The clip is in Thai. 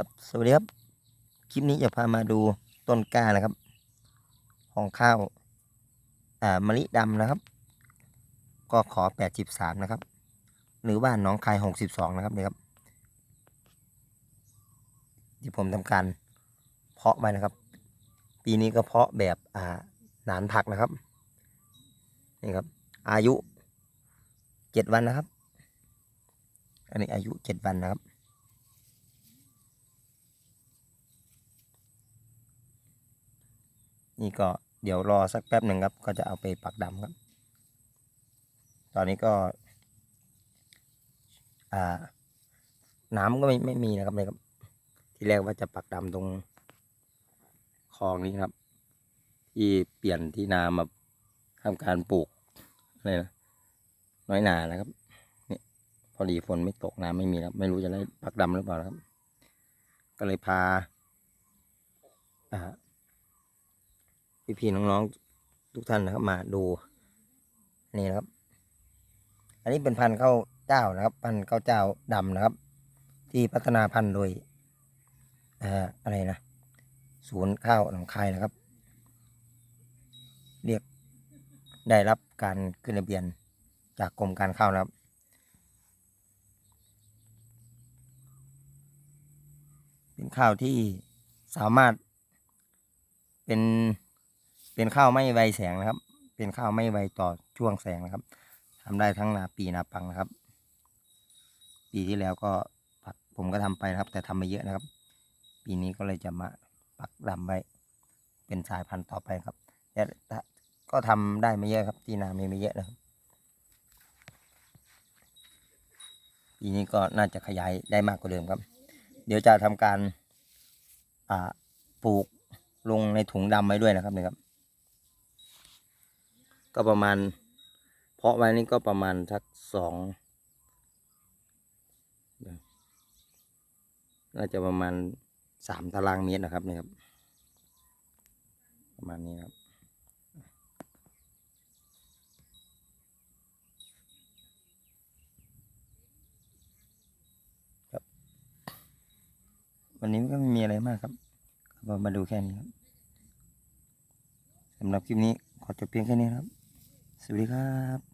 ครับสวัสดีครับ คลิปนี้จะพามาดูต้นกล้านะครับ ของข้าว อ่ามะลิดำนะครับ ก็ขอ83นะครับ หรือว่าน้องคาย62นะครับนี่ครับที่ผมทำการเพาะไว้นะครับ ปีนี้ก็เพาะแบบอ่าหนานผักนะครับนี่ครับ อายุ7วันนะครับ อันนี้อายุ7วันนะครับ นี่ก็เดี๋ยวรอสักแป๊บหนึ่งครับ ก็จะเอาไปปักดำครับ ตอนนี้ก็ อ่า น้ำก็ไม่ไม่มีนะครับเลยครับ ที่แรกว่าจะปักดำตรงคลองนี้ครับ ที่เปลี่ยนที่นามาทำการปลูกอะไรนะน้อยนานะครับนี่พอดีฝนไม่ตกน้ำไม่มีครับ ไม่รู้จะได้ปักดำหรือเปล่าครับ ก็เลยพาอ่า พี่ๆน้องๆทุกท่านนะครับมาดูนี่นะครับ อันนี้เป็นพันธุ์ข้าวเจ้านะครับ พันธุ์ข้าวเจ้าดำนะครับ ที่พัฒนาพันธุ์โดยอะไรนะศูนย์ข้าวหนองคายนะครับ เรียกได้รับการขึ้นทะเบียนจากกรมการข้าวนะครับเป็นข้าวที่สามารถเป็น เป็นข้าวไม่ไวแสงนะครับ เป็นข้าวไม่ไวต่อช่วงแสงนะครับทำได้ทั้งนาปีนาปังนะครับ ปีที่แล้วก็ปักผมก็ทำไปนะครับ แต่ทำไม่เยอะนะครับ ปีนี้ก็เลยจะมาปักดำไว้ เป็นสายพันธุ์ต่อไปครับแต่ก็ทำได้ไม่เยอะครับ ที่นามีไม่เยอะนะครับปีนี้ก็น่าจะขยายได้มากกว่าเดิมครับ เดี๋ยวจะทำการอ่าปลูกลงในถุงดำไว้ด้วยนะครับนี่ครับ ก็ประมาณ เพาะไว้นี่ก็ประมาณสักสองน่าจะประมาณสามตารางเมตรนะครับนี่ครับ ประมาณนี้ครับ ครับ วันนี้ก็ไม่มีอะไรมากครับมาดูแค่นี้ครับสำหรับคลิปนี้ขอจบเพียงแค่นี้ครับ สวัสดีครับ